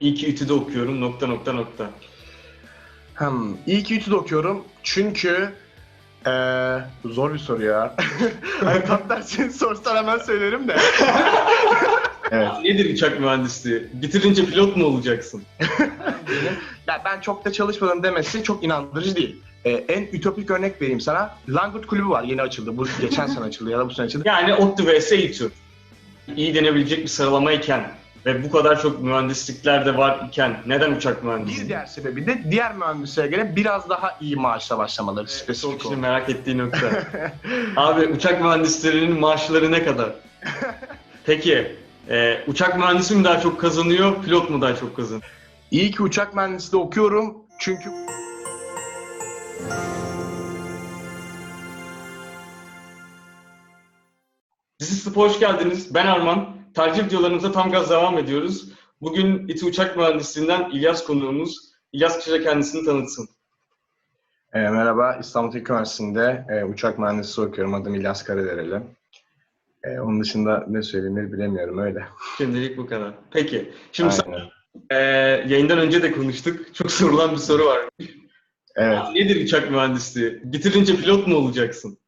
İyi ki İTÜ'de okuyorum nokta nokta nokta. Hmm, iyi ki İTÜ'de okuyorum çünkü eee zor bir soru ya. hani tam tersini sorsan hemen söylerim de. evet. Nedir uçak mühendisliği? Bitirince pilot mu olacaksın? Ya ben çok da çalışmadım demesi çok inandırıcı değil. Ee, en ütopik örnek vereyim sana. Langırt Kulübü var yeni açıldı. Bu geçen sene açıldı ya da bu sene açıldı. Yani ODTÜ vs İTÜ. İyi denebilecek bir sıralama iken ve bu kadar çok mühendislikler de var iken neden uçak Bir mühendisliği? diğer sebebi de diğer mühendislere göre biraz daha iyi maaşla başlamaları Çok spesifik kişinin olarak. merak ettiği nokta. Abi uçak mühendislerinin maaşları ne kadar? Peki e, uçak mühendisi mi daha çok kazanıyor, pilot mu daha çok kazanıyor? İyi ki uçak mühendisliği okuyorum çünkü Dizi Spor hoş geldiniz. Ben Arman. Tercih videolarımıza tam gaz devam ediyoruz. Bugün İTÜ Uçak Mühendisliğinden İlyas konuğumuz. İlyas kısaca kendisini tanıtsın. E, merhaba İstanbul Teknik Üniversitesi'nde e, uçak mühendisliği okuyorum. Adım İlyas Karadereli. E, onun dışında ne söylenir bilemiyorum öyle. Şimdilik bu kadar. Peki. Şimdi Aynen. e, yayından önce de konuştuk. Çok sorulan bir soru var. Evet. Nedir uçak mühendisliği? Bitirince pilot mu olacaksın?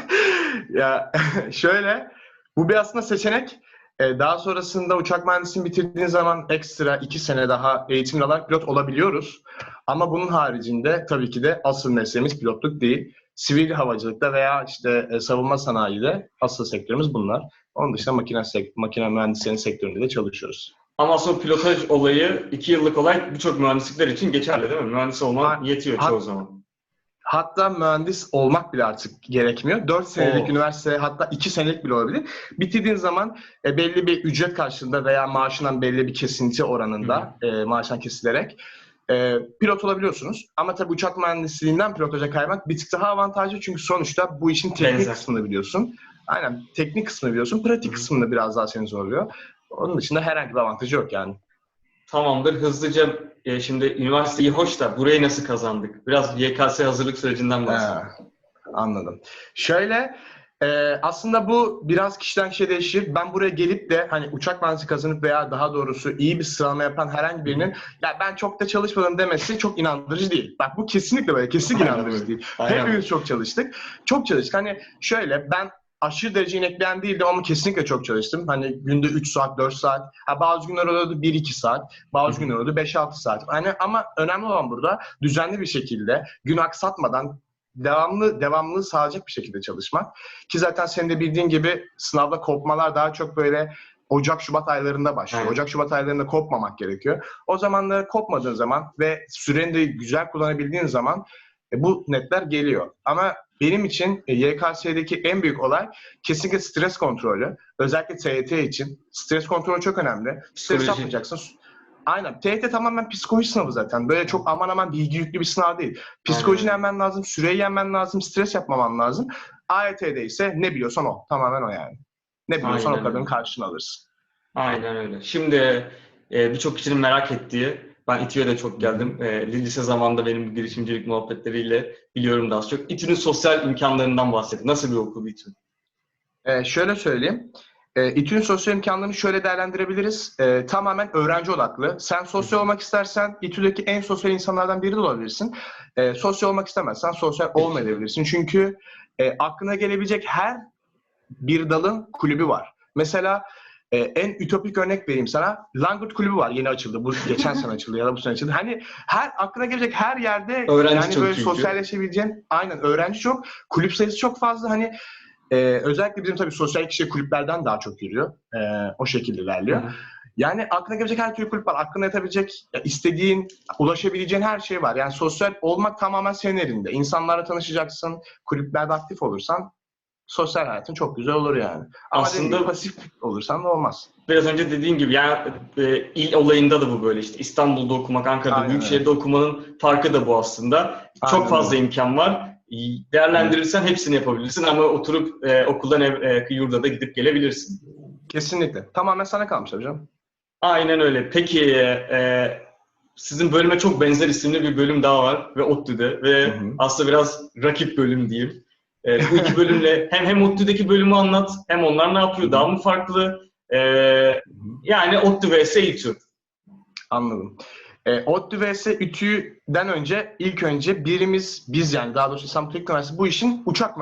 ya şöyle, bu bir aslında seçenek. Ee, daha sonrasında uçak mühendisliğini bitirdiğin zaman ekstra iki sene daha eğitim alarak pilot olabiliyoruz. Ama bunun haricinde tabii ki de asıl mesleğimiz pilotluk değil. Sivil havacılıkta veya işte e, savunma sanayide asıl sektörümüz bunlar. Onun dışında makine, sek- makine mühendisliğinin sektöründe de çalışıyoruz. Ama aslında pilotaj olayı, iki yıllık olay birçok mühendislikler için geçerli değil mi? Mühendis olman yetiyor çoğu zaman. Hatta mühendis olmak bile artık gerekmiyor. 4 senelik Oo. üniversite hatta 2 senelik bile olabilir. Bitirdiğin zaman e, belli bir ücret karşılığında veya maaşından belli bir kesinti oranında e, maaştan kesilerek e, pilot olabiliyorsunuz. Ama tabii uçak mühendisliğinden pilotaja kaymak bir tık daha avantajlı çünkü sonuçta bu işin teknik Benzer. kısmını biliyorsun. Aynen teknik kısmını biliyorsun. Pratik Hı hı. kısmını biraz daha seni zorluyor. Onun dışında herhangi bir avantajı yok yani. Tamamdır. Hızlıca e, şimdi üniversiteyi hoş da burayı nasıl kazandık? Biraz YKS hazırlık sürecinden bahsedelim. Anladım. Şöyle e, aslında bu biraz kişiden kişiye değişir. Ben buraya gelip de hani uçak mühendisi kazanıp veya daha doğrusu iyi bir sıralama yapan herhangi birinin ya ben çok da çalışmadım demesi çok inandırıcı değil. Bak bu kesinlikle böyle kesinlikle inandırıcı değil. Aynen. Hepimiz çok çalıştık. Çok çalıştık. Hani şöyle ben aşırı derece inekleyen değildim ama kesinlikle çok çalıştım. Hani günde 3 saat, 4 saat. Ha, bazı günler oluyordu 1-2 saat. Bazı günler oluyordu 5-6 saat. Hani ama önemli olan burada düzenli bir şekilde gün aksatmadan devamlı devamlılığı sağlayacak bir şekilde çalışmak. Ki zaten senin de bildiğin gibi sınavda kopmalar daha çok böyle Ocak Şubat aylarında başlıyor. Evet. Ocak Şubat aylarında kopmamak gerekiyor. O zamanları kopmadığın zaman ve süreni de güzel kullanabildiğin zaman e, bu netler geliyor. Ama benim için e, YKS'deki en büyük olay kesinlikle stres kontrolü. Özellikle TYT için. Stres kontrolü çok önemli. Stres Psikoloji. yapmayacaksın. Aynen. TYT tamamen psikoloji sınavı zaten. Böyle çok aman aman bilgi yüklü bir sınav değil. Psikolojini Aynen. yenmen lazım, süreyi yenmen lazım, stres yapmaman lazım. AYT'de ise ne biliyorsan o. Tamamen o yani. Ne biliyorsan Aynen o kadarın öyle. karşını alırsın. Aynen öyle. Şimdi e, birçok kişinin merak ettiği, ben İTÜ'ye de çok geldim. E, lise zamanında benim girişimcilik muhabbetleriyle biliyorum daha çok. İTÜ'nün sosyal imkanlarından bahsedin. Nasıl bir okul İTÜ? Ee, şöyle söyleyeyim. Ee, İTÜ'nün sosyal imkanlarını şöyle değerlendirebiliriz. Ee, tamamen öğrenci odaklı. Sen sosyal olmak istersen İTÜ'deki en sosyal insanlardan biri de olabilirsin. Ee, sosyal olmak istemezsen sosyal olmayabilirsin. Çünkü e, aklına gelebilecek her bir dalın kulübü var. Mesela e, en ütopik örnek vereyim sana. Langırt Kulübü var. Yeni açıldı. Bu geçen sene açıldı ya da bu sene açıldı. Hani her aklına gelecek her yerde Öğrenci yani böyle çünkü. sosyalleşebileceğin aynen öğrenci çok. Kulüp sayısı çok fazla. Hani e, özellikle bizim tabii sosyal kişi kulüplerden daha çok yürüyor. E, o şekilde ilerliyor. Yani aklına gelecek her türlü kulüp var. Aklına yatabilecek, ya istediğin, ulaşabileceğin her şey var. Yani sosyal olmak tamamen senin elinde. İnsanlarla tanışacaksın, kulüplerde aktif olursan sosyal hayatın çok güzel olur yani. Ama Aslında- dediğim gibi pasif olursan da olmaz. Biraz önce dediğin gibi yani e, il olayında da bu böyle işte İstanbul'da okumak, Ankara'da, Aynen büyük şehirde okumanın farkı da bu aslında. Çok Aynen fazla öyle. imkan var. Değerlendirirsen hepsini yapabilirsin ama oturup e, okuldan ev, e, yurda da gidip gelebilirsin. Kesinlikle. Tamamen sana kalmış hocam. Aynen öyle. Peki e, sizin bölüme çok benzer isimli bir bölüm daha var ve ODTÜ'de ve Hı hı. aslında biraz rakip bölüm diyeyim. E, bu iki bölümle hem hem ODTÜ'deki bölümü anlat hem onlar ne yapıyor daha mı farklı? E, yani ODTÜ vs İTÜ. Anladım. E, ODTÜ vs İTÜ'den önce ilk önce birimiz biz yani daha doğrusu İstanbul Teknik Üniversitesi bu işin uçak.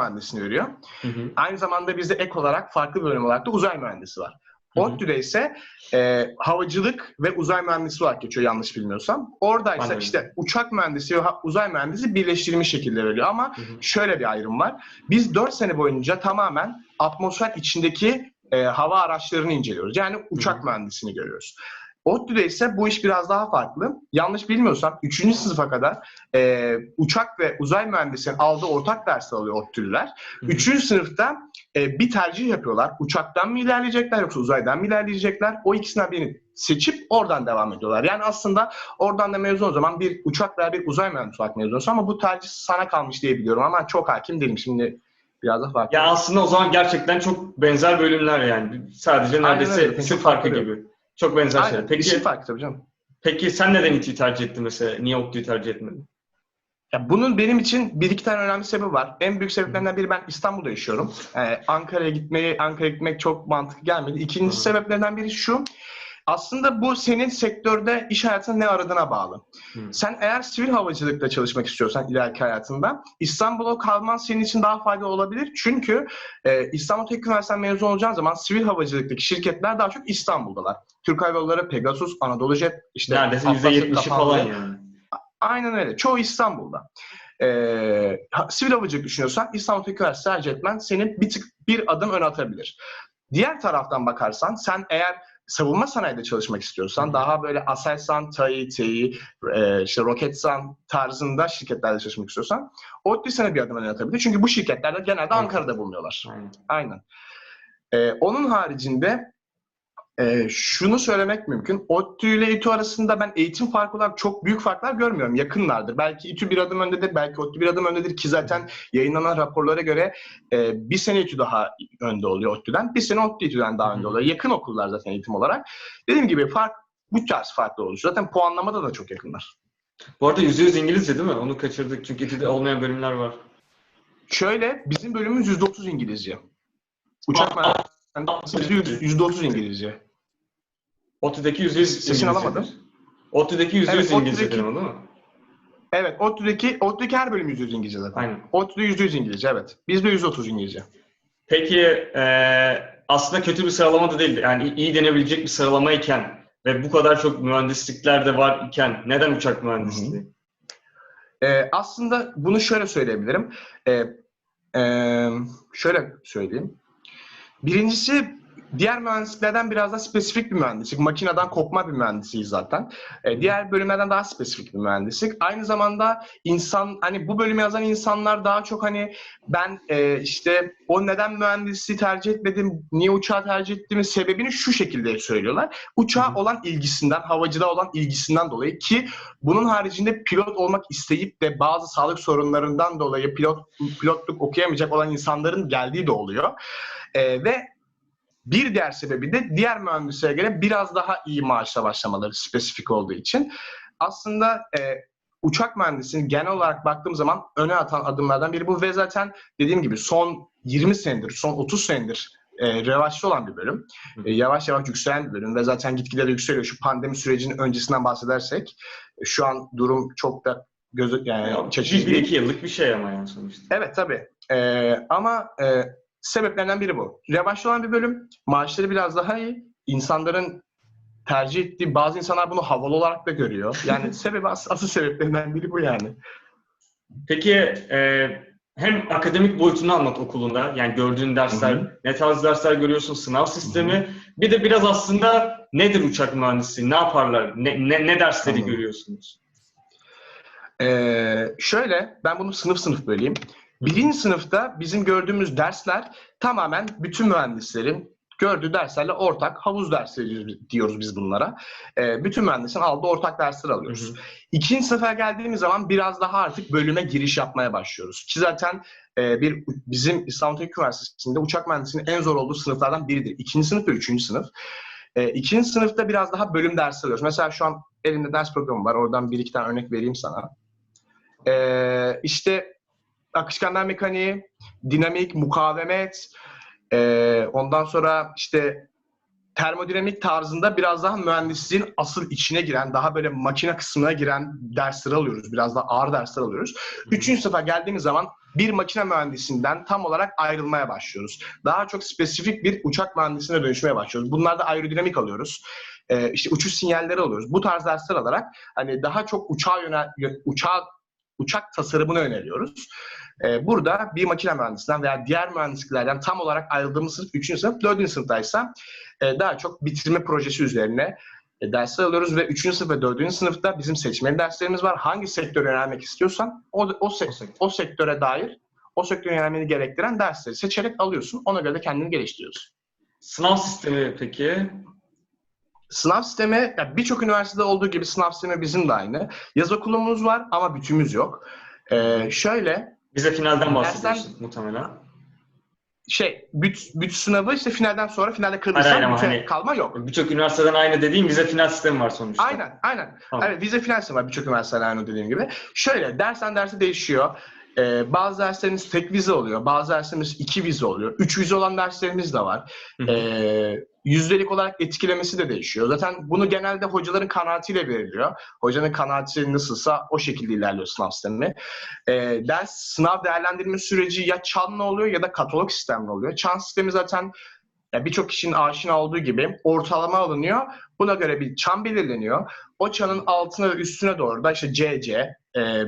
Hı hı. Aynı zamanda bizde ek olarak farklı bölüm olarak da uzay mühendisi var. ODTÜ'de ise e, havacılık ve uzay mühendisi olarak geçiyor yanlış bilmiyorsam. Oradaysa Anladım. işte uçak mühendisi ve uzay mühendisi birleştirilmiş şekilde veriliyor ama Hı hı. şöyle bir ayrım var. Biz 4 sene boyunca tamamen atmosfer içindeki e, hava araçlarını inceliyoruz. Yani uçak Hı hı. mühendisini görüyoruz. ODTÜ'de ise bu iş biraz daha farklı. Yanlış bilmiyorsam 3. sınıfa kadar e, uçak ve uzay mühendisinin aldığı ortak dersler alıyor ODTÜ'lüler. Hı hı. Üçüncü sınıfta e, bir tercih yapıyorlar. Uçaktan mı ilerleyecekler yoksa uzaydan mı ilerleyecekler? O ikisinden birini seçip oradan devam ediyorlar. Yani aslında oradan da mezun o zaman bir uçak veya bir uzay mühendisi olarak mezun olsun ama bu tercih sana kalmış diye biliyorum ama çok hakim değilim. Şimdi biraz da farklı. Ya aslında o zaman gerçekten çok benzer bölümler yani. Sadece neredeyse öyle. Çok farkı gibi. Çok benzer şeyler. Aynen. Peki, İsim farkı tabii canım. peki sen neden İTÜ'yü tercih ettin mesela? Niye ODTÜ'yü tercih etmedin? Ya bunun benim için bir iki tane önemli sebebi var. En büyük sebeplerinden biri ben İstanbul'da yaşıyorum. Ee, Ankara'ya gitmeyi, Ankara'ya gitmek çok mantıklı gelmedi. İkinci Hı. sebeplerinden biri şu. Aslında bu senin sektörde iş hayatında ne aradığına bağlı. Hı. Sen eğer sivil havacılıkta çalışmak istiyorsan ileriki hayatında İstanbul'a kalman senin için daha faydalı olabilir. Çünkü e, İstanbul Teknik Üniversitesi'nden mezun olacağın zaman sivil havacılıktaki şirketler daha çok İstanbul'dalar. Türk Hava Yolları, Pegasus, Anadolu Jet, işte Neredeyse Atlas Jet, %70'i Lufthansa. falan yani. Aynen öyle. Çoğu İstanbul'da. Ee, sivil havacılık düşünüyorsan İstanbul Teknik Üniversitesi tercih etmen senin bir tık bir adım ön atabilir. Diğer taraftan bakarsan sen eğer savunma sanayide çalışmak istiyorsan daha böyle Aselsan, TAI, TEİ, e, işte Roketsan tarzında şirketlerde çalışmak istiyorsan ODTÜ sana bir adım ön atabilir. Çünkü bu şirketler de genelde. Ankara'da bulunuyorlar. Aynen. Aynen. Ee, onun haricinde e, şunu söylemek mümkün. ODTÜ ile İTÜ arasında ben eğitim farkı olarak çok büyük farklar görmüyorum. Yakınlardır. Belki İTÜ bir adım öndedir, belki ODTÜ bir adım öndedir ki zaten yayınlanan raporlara göre e, bir sene İTÜ daha önde oluyor ODTÜ'den. Bir sene ODTÜ İTÜ'den daha önde oluyor. Yakın okullar zaten eğitim olarak. Dediğim gibi fark bu tarz farklar oluşuyor. Zaten puanlamada da çok yakınlar. Bu arada %100 İngilizce değil mi? Onu kaçırdık çünkü İTÜ'de olmayan bölümler var. Şöyle bizim bölümümüz %30 İngilizce. Uçak mühendisliği %30 İngilizce. ODTÜ'deki %100 Sesini İngilizcedir. alamadım. ODTÜ'deki %100 Evet, İngilizcedir ODTÜ'deki- değil mi? Evet, ODTÜ'deki, ODTÜ'deki her bölüm %100 İngilizce zaten. Aynen. ODTÜ'de %100 İngilizce, evet. Bizde %30 İngilizce. Peki eee, aslında kötü bir sıralama da değil. Yani iyi denebilecek bir sıralama iken ve bu kadar çok mühendislikler de var iken neden uçak mühendisliği? Ee, aslında bunu şöyle söyleyebilirim. Ee, ee, şöyle söyleyeyim. Birincisi diğer mühendisliklerden biraz daha spesifik bir mühendislik. Makineden kopma bir mühendisiyiz zaten. Ee, diğer bölümlerden daha spesifik bir mühendislik. Aynı zamanda insan hani bu bölümü yazan insanlar daha çok hani ben e, işte o neden mühendisliği tercih etmedim, niye uçağı tercih ettiğimin sebebini şu şekilde söylüyorlar. Uçağa olan ilgisinden, havacılığa olan ilgisinden dolayı ki bunun haricinde pilot olmak isteyip de bazı sağlık sorunlarından dolayı pilot pilotluk okuyamayacak olan insanların geldiği de oluyor. Ee, ve bir diğer sebebi de diğer mühendislere göre biraz daha iyi maaşla başlamaları spesifik olduğu için. Aslında e, uçak mühendisliğini genel olarak baktığım zaman öne atan adımlardan biri bu ve zaten dediğim gibi son 20 senedir, son 30 senedir e, revaçta olan bir bölüm. E, yavaş yavaş yükselen bir bölüm ve zaten gitgide de yükseliyor. Şu pandemi sürecinin öncesinden bahsedersek e, şu an durum çok da gözü yani iç açıcı bir, bir iki yıllık bir şey ama yani sonuçta. Evet tabii. Ee, ama e, sebeplerinden biri bu. Revaçta olan bir bölüm. Maaşları biraz daha iyi. İnsanların tercih ettiği, bazı insanlar bunu havalı olarak da görüyor. Yani sebebi as- asıl sebeplerinden biri bu yani. Peki eee, hem akademik boyutunu anlat okulunda. Yani gördüğün dersler, Hı ne tarz dersler görüyorsun, sınav sistemi. Bir de biraz aslında nedir uçak mühendisliği, ne yaparlar, ne, ne, ne dersleri Anladım. görüyorsunuz? Ee, şöyle, ben bunu sınıf sınıf böleyim. Birinci sınıfta bizim gördüğümüz dersler tamamen bütün mühendislerin gördüğü derslerle ortak havuz dersleri diyoruz biz bunlara. Ee, bütün mühendislerin aldığı ortak dersler alıyoruz. Hı hı. İkinci sınıfa geldiğimiz zaman biraz daha artık bölüme giriş yapmaya başlıyoruz. Ki zaten e, bir bizim İstanbul Teknik Üniversitesi'nde uçak mühendisliğinin en zor olduğu sınıflardan biridir. İkinci sınıf ve üçüncü sınıf. E, ikinci sınıfta biraz daha bölüm dersi alıyoruz. Mesela şu an elimde ders programı var. Oradan bir iki tane örnek vereyim sana. E, işte akışkanlar mekaniği, dinamik, mukavemet, e, ondan sonra işte termodinamik tarzında biraz daha mühendisliğin asıl içine giren, daha böyle makine kısmına giren dersleri alıyoruz. Biraz daha ağır dersler alıyoruz. Üçüncü sınıfa geldiğimiz zaman bir makine mühendisinden tam olarak ayrılmaya başlıyoruz. Daha çok spesifik bir uçak mühendisine dönüşmeye başlıyoruz. Bunlarda aerodinamik alıyoruz. Ee, işte uçuş sinyalleri alıyoruz. Bu tarz dersler alarak hani daha çok uçağa yönel, uçağa, uçak tasarımına yöneliyoruz. Ee, burada bir makine mühendisinden veya diğer mühendisliklerden tam olarak ayrıldığımız sınıf 3. sınıf, 4. sınıftaysa e, daha çok bitirme projesi üzerine e, dersler alıyoruz ve 3. sınıf ve 4. sınıfta bizim seçmeli derslerimiz var. Hangi sektöre yönelmek istiyorsan o, o, se- O sektör. o sektöre dair o sektöre yönelmeni gerektiren dersleri seçerek alıyorsun. Ona göre de kendini geliştiriyorsun. Sınav sistemi peki? Sınav sistemi, ya birçok üniversitede olduğu gibi sınav sistemi bizim de aynı. Yaz okulumuz var ama bütümüz yok. Ee, şöyle, Bize finalden Dersten- bahsediyorsun muhtemelen. şey, büt, büt sınavı işte finalden sonra finalde kırılırsan ama büte hani- kalma yok. Birçok üniversiteden aynı dediğim vize final sistemi var sonuçta. Aynen, aynen. Tamam. Evet, vize final sistemi var birçok üniversitede aynı dediğim gibi. Şöyle, dersten derse değişiyor. Ee, bazı derslerimiz tek vize oluyor, bazı derslerimiz iki vize oluyor. Üç vize olan derslerimiz de var. Hı. Ee, yüzdelik olarak etkilemesi de değişiyor. Zaten bunu genelde hocaların kanaatiyle veriliyor. Hocanın kanaati nasılsa o şekilde ilerliyor sınav sistemi. Ee, ders sınav değerlendirme süreci ya çanlı oluyor ya da katalog sistemli oluyor. Çan sistemi zaten ya birçok kişinin aşina olduğu gibi ortalama alınıyor. Buna göre bir çan belirleniyor. O çanın altına ve üstüne doğru da işte CC, e,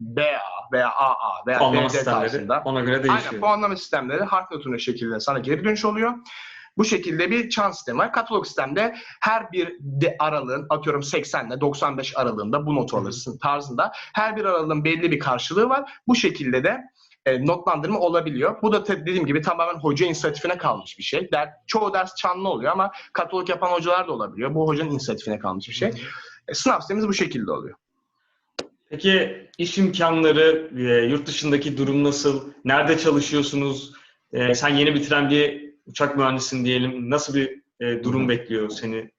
BA veya AA veya Puanlama sistemleri tarzında ona göre Aynen değişiyor. puanlama sistemleri harf notunu şekilde sana geri dönüş oluyor. Bu şekilde bir çan sistemi var. Katalog sistemde her bir de aralığın atıyorum 80 ile 95 aralığında bu notu alırsın tarzında her bir aralığın belli bir karşılığı var. Bu şekilde de e, notlandırma olabiliyor. Bu da dediğim gibi tamamen hoca inisiyatifine kalmış bir şey. Der, çoğu ders çanlı oluyor ama katalog yapan hocalar da olabiliyor. Bu hocanın inisiyatifine kalmış bir şey. E, sınav sistemimiz bu şekilde oluyor. Peki iş imkanları, e, yurt dışındaki durum nasıl? Nerede çalışıyorsunuz? E, sen yeni bitiren bir uçak mühendisin diyelim. Nasıl bir e, durum bekliyor seni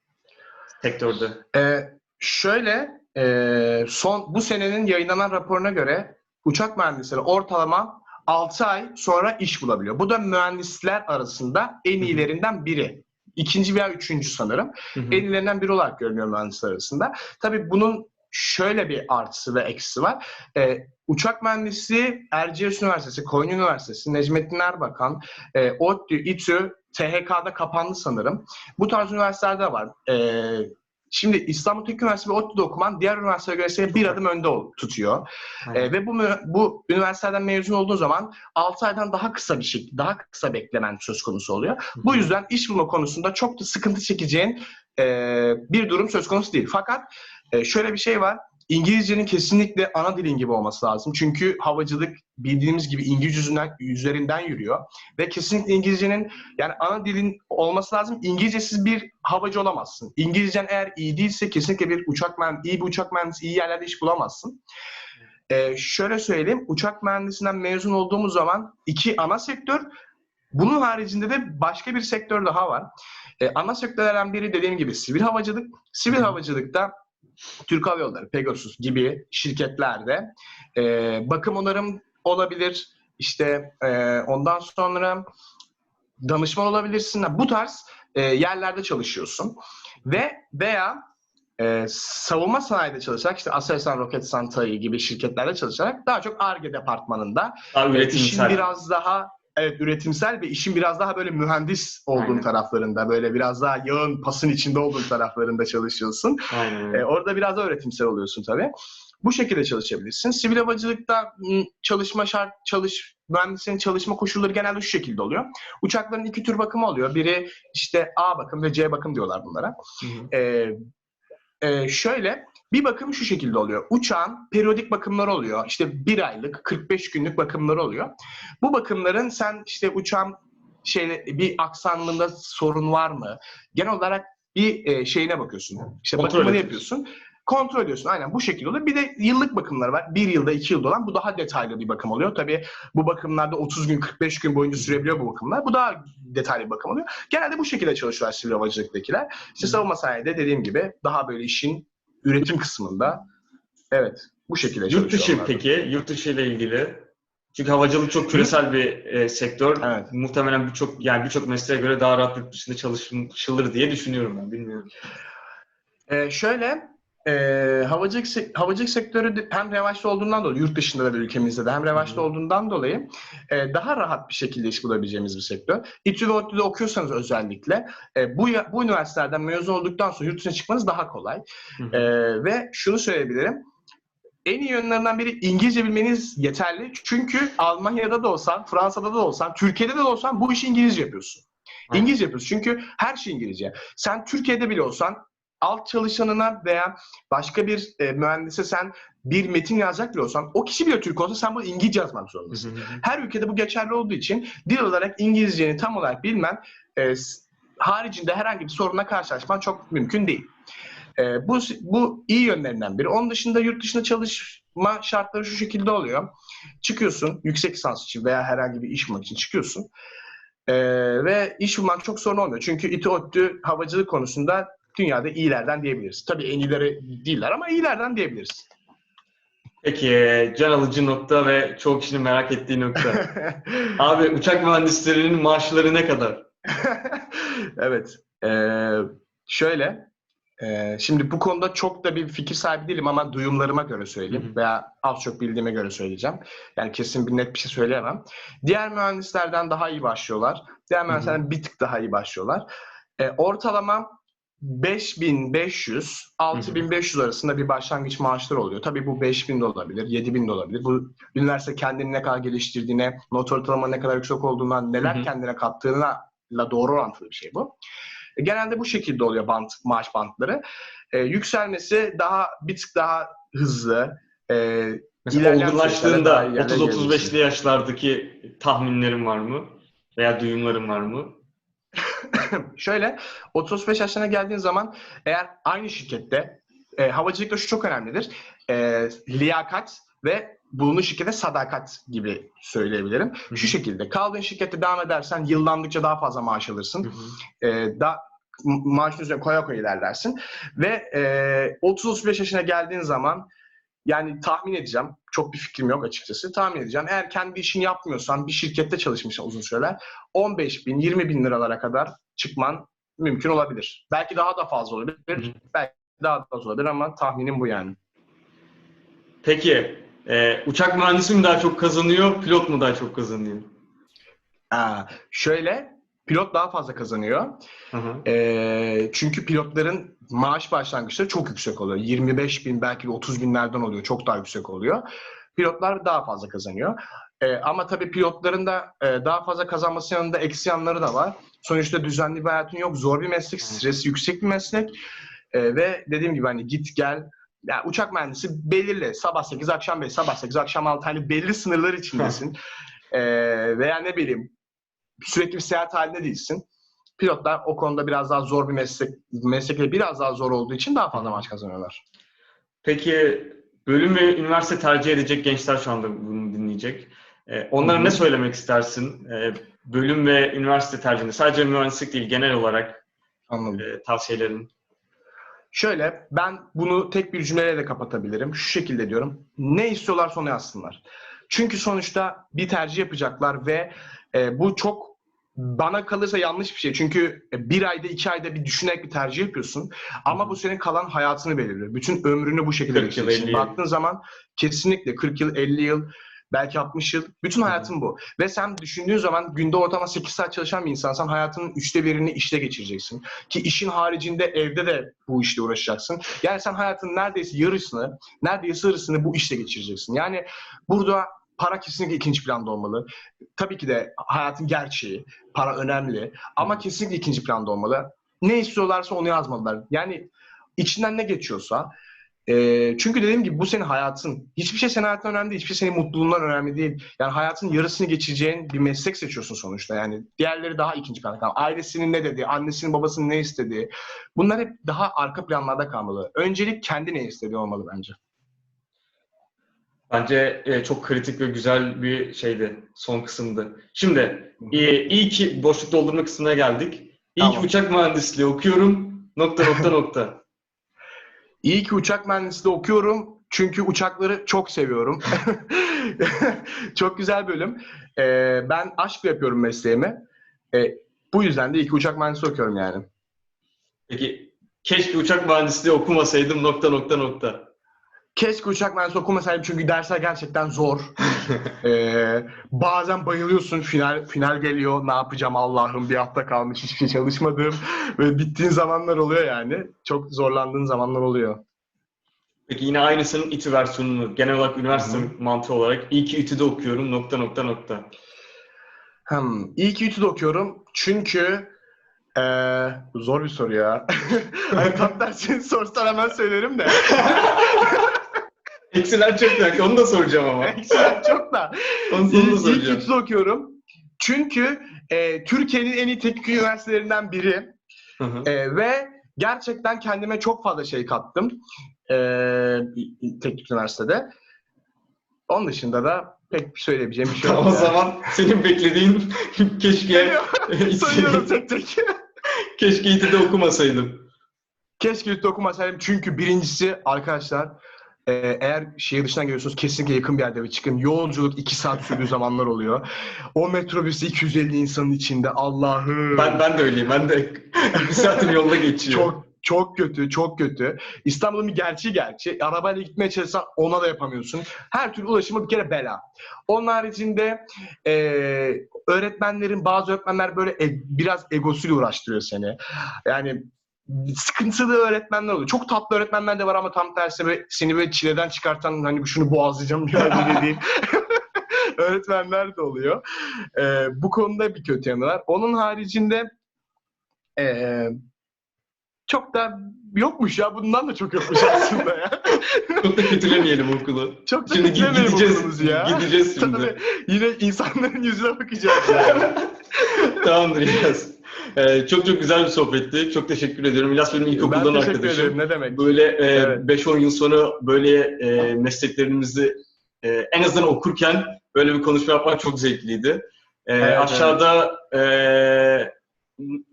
sektörde? Ee, şöyle, e, son bu senenin yayınlanan raporuna göre uçak mühendisleri ortalama 6 ay sonra iş bulabiliyor. Bu da mühendisler arasında en iyilerinden biri. İkinci veya üçüncü sanırım. Hı hı. En iyilerinden biri olarak görünüyor mühendisler arasında. Tabii bunun şöyle bir artısı ve eksisi var. Ee, uçak mühendisliği Erciyes Üniversitesi, Konya Üniversitesi, Necmettin Erbakan, e, ODTÜ, İTÜ, THK'da kapandı sanırım. Bu tarz üniversitelerde var. Ee, Şimdi İstanbul Teknik Üniversitesi ve ODTÜ'de okuman diğer üniversitelere göre seni bir adım önde tutuyor. Aynen. Ee, ve bu bu üniversiteden mezun olduğun zaman 6 aydan daha kısa bir şey, daha kısa beklemen söz konusu oluyor. Bu yüzden iş bulma konusunda çok da sıkıntı çekeceğin e, bir durum söz konusu değil. Fakat e, şöyle bir şey var. İngilizcenin kesinlikle ana dilin gibi olması lazım. Çünkü havacılık bildiğimiz gibi İngilizce yüzünden, üzerinden yürüyor. Ve kesinlikle İngilizcenin yani ana dilin olması lazım. İngilizcesiz bir havacı olamazsın. İngilizcen eğer iyi değilse kesinlikle bir uçak mühendisi, iyi bir uçak mühendisi iyi yerlerde iş bulamazsın. Ee, şöyle söyleyeyim, uçak mühendisinden mezun olduğumuz zaman iki ana sektör, bunun haricinde de başka bir sektör daha var. Ee, ana sektörlerden biri dediğim gibi sivil havacılık. Sivil havacılıkta Türk Hava Yolları, Pegasus gibi şirketlerde e, bakım onarım olabilir. İşte e, ondan sonra danışman olabilirsin. Bu tarz e, yerlerde çalışıyorsun. Ve veya e, savunma sanayide çalışarak işte Aselsan, Roketsan, TAI gibi şirketlerde çalışarak daha çok ARGE departmanında Daha e, işin biraz daha evet üretimsel ve işin biraz daha böyle mühendis olduğun Aynen. taraflarında böyle biraz daha yağın pasın içinde olduğun taraflarında çalışıyorsun. Aynen. E, orada biraz da öğretimsel oluyorsun tabii. Bu şekilde çalışabilirsin. Sivil havacılıkta çalışma şart, çalış, mühendislerin çalışma koşulları genelde şu şekilde oluyor. Uçakların iki tür bakımı oluyor. Biri işte A bakım ve C bakım diyorlar bunlara. Hı hı. Ee, e, şöyle bir bakım şu şekilde oluyor. Uçağın periyodik bakımları oluyor. İşte bir aylık, 45 günlük bakımları oluyor. Bu bakımların sen işte uçağın şey bir aksanında sorun var mı? Genel olarak bir e, şeyine bakıyorsun. İşte Kontrol bakımını ediyorsun. yapıyorsun. Kontrol ediyorsun. Aynen bu şekilde oluyor. Bir de yıllık bakımları var. Bir yılda, iki yılda olan. Bu daha detaylı bir bakım oluyor. Tabii bu bakımlarda 30 gün, 45 gün boyunca sürebiliyor bu bakımlar. Bu daha detaylı bir bakım oluyor. Genelde bu şekilde çalışıyorlar sivil havacılıktakiler. İşte savunma sanayide dediğim gibi daha böyle işin üretim kısmında evet bu şekilde Yurt dışı çalışıyorlar. peki? Yurt dışı ile ilgili Çünkü havacılık çok küresel bir e, sektör. Evet. Muhtemelen birçok yani birçok mesleğe göre daha rahat yurt dışında çalışılır diye düşünüyorum ben. Bilmiyorum. Ee, şöyle, e, havacılık, se- havacılık sektörü hem revaçta olduğundan dolayı, yurt dışında da ve ülkemizde de hem revaçta olduğundan dolayı e, daha rahat bir şekilde iş bulabileceğimiz bir sektör. İTÜ ve ODTÜ'de okuyorsanız özellikle e, bu, bu üniversitelerden mezun olduktan sonra yurt dışına çıkmanız daha kolay. Hı hı. E, ve şunu söyleyebilirim, en iyi yönlerinden biri İngilizce bilmeniz yeterli. Çünkü Almanya'da da olsan, Fransa'da da olsan, Türkiye'de de olsan bu işi İngilizce yapıyorsun. İngilizce yapıyorsun. Çünkü her şey İngilizce. Sen Türkiye'de bile olsan alt çalışanına veya başka bir e, mühendise sen bir metin yazacak bile olsan o kişi bile Türk olsa sen bunu İngilizce yazmak zorundasın. Her ülkede bu geçerli olduğu için dil olarak İngilizceni tam olarak bilmen e, haricinde herhangi bir sorunla karşılaşman çok mümkün değil. E, bu bu iyi yönlerinden biri. Onun dışında yurt dışında çalışma şartları şu şekilde oluyor. Çıkıyorsun yüksek lisans için veya herhangi bir iş bulmak için çıkıyorsun. E, ve iş bulmak çok sorun olmuyor. Çünkü İTÜ ODTÜ havacılık konusunda dünyada iyilerden diyebiliriz. Tabii en iyileri değiller ama iyilerden diyebiliriz. Peki can alıcı nokta ve çoğu kişinin merak ettiği nokta. Abi uçak mühendislerinin maaşları ne kadar? evet. Ee, şöyle. e, şimdi bu konuda çok da bir fikir sahibi değilim ama duyumlarıma göre söyleyeyim Hı hı. veya az çok bildiğime göre söyleyeceğim. Yani kesin bir net bir şey söyleyemem. Diğer mühendislerden daha iyi başlıyorlar. Diğer mühendislerden bir tık daha iyi başlıyorlar. E, ortalama 5500 6500 arasında bir başlangıç maaşları oluyor. Tabii bu 5000 de olabilir, 7000 de olabilir. Bu üniversite kendini ne kadar geliştirdiğine, not ortalama ne kadar yüksek olduğundan, neler Hı hı. kendine kattığına la doğru orantılı bir şey bu. E, Genelde bu şekilde oluyor bant, maaş bantları. E, yükselmesi daha bir tık daha hızlı. E, Mesela olgunlaştığında daha iyi yerlere 30-35'li yaşlardaki tahminlerin var mı? Veya duyumların var mı? Şöyle 35 yaşlarına geldiğin zaman eğer aynı şirkette e, havacılıkta şu çok önemlidir. E, liyakat ve bulunduğun şirkete sadakat gibi söyleyebilirim. hı. Şu şekilde kaldığın şirkette devam edersen yıllandıkça daha fazla maaş alırsın. Hı hı. E, daha ma- maaşın üzerine koya koya ilerlersin. Ve e, 30-35 yaşına geldiğin zaman yani tahmin edeceğim. Çok bir fikrim yok açıkçası. Tahmin edeceğim. Eğer kendi işini yapmıyorsan bir şirkette çalışmışsan uzun süreler 15 bin, 20 bin liralara kadar çıkman mümkün olabilir. Belki daha da fazla olabilir. Belki daha da fazla olabilir ama tahminim bu yani. Peki e, uçak mühendisi mi daha çok kazanıyor, pilot mu daha çok kazanıyor? Aa, şöyle pilot daha fazla kazanıyor. Hı hı. Ee, çünkü pilotların maaş başlangıçları çok yüksek oluyor. 25 bin belki de 30 binlerden oluyor. Çok daha yüksek oluyor. Pilotlar daha fazla kazanıyor. Ee, ama tabii pilotların da e, daha fazla kazanması yanında eksi yanları da var. Sonuçta düzenli bir hayatın yok. Zor bir meslek, stresi yüksek bir meslek. Ee, ve dediğim gibi hani git gel. Yani uçak mühendisi belirli. Sabah 8, akşam 5, sabah 8, akşam 6 hani belli sınırlar içindesin. Ee, veya ne bileyim sürekli bir seyahat halinde değilsin. Pilotlar o konuda biraz daha zor bir meslek, meslekle biraz daha zor olduğu için daha fazla maaş kazanıyorlar. Peki bölüm ve üniversite tercih edecek gençler şu anda bunu dinleyecek. E, onlara Hı hı. ne söylemek istersin? E, bölüm ve üniversite tercihinde sadece mühendislik değil genel olarak Anladım. e, tavsiyelerin. Şöyle ben bunu tek bir cümleyle de kapatabilirim. Şu şekilde diyorum. Ne istiyorlarsa onu yazsınlar. Çünkü sonuçta bir tercih yapacaklar ve e, bu çok bana kalırsa yanlış bir şey. Çünkü e, bir ayda iki ayda bir düşünerek bir tercih yapıyorsun. Ama bu senin kalan hayatını belirliyor. Bütün ömrünü bu şekilde 40 yıl, geçireceksin. 50 yıl. Baktığın zaman kesinlikle 40 yıl, 50 yıl, belki 60 yıl. Bütün hayatın bu. Ve sen düşündüğün zaman günde ortalama 8 saat çalışan bir insansan hayatının üçte birini işte geçireceksin. Ki işin haricinde evde de bu işle uğraşacaksın. Yani sen hayatın neredeyse yarısını, neredeyse yarısını bu işte geçireceksin. Yani burada para kesinlikle ikinci planda olmalı. Tabii ki de hayatın gerçeği, para önemli ama kesinlikle ikinci planda olmalı. Ne istiyorlarsa onu yazmalılar. Yani içinden ne geçiyorsa. e, çünkü dediğim gibi bu senin hayatın. Hiçbir şey senin hayatından önemli değil. Hiçbir şey senin mutluluğundan önemli değil. Yani hayatın yarısını geçireceğin bir meslek seçiyorsun sonuçta. Yani diğerleri daha ikinci planda kalmalı. Ailesinin ne dediği, annesinin babasının ne istediği. Bunlar hep daha arka planlarda kalmalı. Öncelik kendi ne istediği olmalı bence. Bence e, çok kritik ve güzel bir şeydi. Son kısımdı. Şimdi e, iyi ki boşluk doldurma kısmına geldik. İyi Tamam. ki uçak mühendisliği okuyorum. Nokta nokta nokta. İyi ki uçak mühendisliği okuyorum. Çünkü uçakları çok seviyorum. çok güzel bölüm. Ee, ben aşkla yapıyorum mesleğimi. Ee, bu yüzden de iki uçak mühendisi okuyorum yani. Peki keşke uçak mühendisliği okumasaydım nokta nokta nokta. Keşke uçak mühendisi okumasaydım çünkü dersler gerçekten zor. Ee, bazen bayılıyorsun final final geliyor ne yapacağım Allah'ım bir hafta kalmış hiçbir şey çalışmadım ve bittiğin zamanlar oluyor yani. Çok zorlandığın zamanlar oluyor. Peki yine aynısının İTÜ versiyonunu genel olarak üniversite Hı mantığı olarak iyi ki İTÜ'de okuyorum nokta nokta nokta. Hmm, iyi ki İTÜ'de okuyorum çünkü ee, zor bir soru ya. hani tam tersini sorsan hemen söylerim de. Eksiler çok belki onu da soracağım ama. Eksiler çok da. Onu ki soracağım. İTÜ'de okuyorum. Çünkü e, Türkiye'nin en iyi teknik üniversitelerinden biri. Hı hı. E, ve gerçekten kendime çok fazla şey kattım e, teknik üniversitede. Onun dışında da pek söyleyebileceğim bir şey yok. o zaman senin beklediğin keşke Sayıyorum tek tek. keşke İTÜ'de okumasaydım. Keşke İTÜ'de okumasaydım çünkü birincisi arkadaşlar e, eğer şehir dışından geliyorsunuz kesinlikle yakın bir yerde çıkın. Yolculuk 2 saat sürdüğü zamanlar oluyor. O metrobüste 250 insanın içinde Allah'ım. Ben ben de öyleyim. Ben de bir saatin yolda geçiyor. Çok çok kötü, çok kötü. İstanbul'un bir gerçeği gerçi. Arabayla gitmeye çalışsan ona da yapamıyorsun. Her türlü ulaşımı bir kere bela. Onun haricinde e, öğretmenlerin, bazı öğretmenler böyle e- biraz egosuyla uğraştırıyor seni. Yani sıkıntılı öğretmenler oluyor. Çok tatlı öğretmenler de var ama tam tersi böyle seni böyle çileden çıkartan hani şunu boğazlayacağım biraz dediğin öğretmenler de oluyor. E, bu konuda bir kötü yanı var. Onun haricinde e, çok da yokmuş ya. Bundan da çok yokmuş aslında ya. Çok da kötülemeyelim okulu. Çok da Şimdi kötülemeyelim gideceğiz. okulumuzu ya. Gideceğiz şimdi. Tabii yine insanların yüzüne bakacağız yani. Tamamdır İlyas. Ee, çok çok güzel bir sohbetti. Çok teşekkür ediyorum. İlyas benim ben ilkokuldan teşekkür arkadaşım. ederim. Ne demek? Böyle e, Evet. 5-10 yıl sonra böyle e, mesleklerimizi e, en azından okurken böyle bir konuşma yapmak çok zevkliydi. E, Evet, aşağıda e,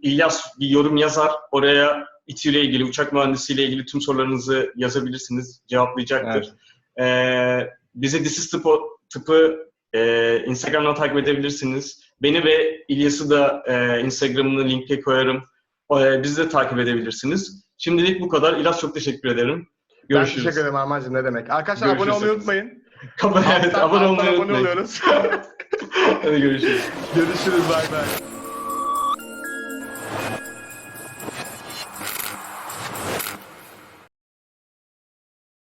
İlyas bir yorum yazar. Oraya İTÜ ile ilgili, uçak mühendisiyle ilgili tüm sorularınızı yazabilirsiniz. Cevaplayacaktır. E, bize This is Tıpı, tıpı e, Instagram'dan takip edebilirsiniz. Beni ve İlyas'ı da e, Instagram'ını linke koyarım. E, bizi de takip edebilirsiniz. Şimdilik bu kadar. İlyas çok teşekkür ederim. Ben Görüşürüz. teşekkür ederim Armağan'cığım. Ne demek? Arkadaşlar Görüşürüz. abone olmayı unutmayın. evet, abone olmayı abone unutmayın. oluyoruz. Hadi görüşürüz. Görüşürüz. Bay bay.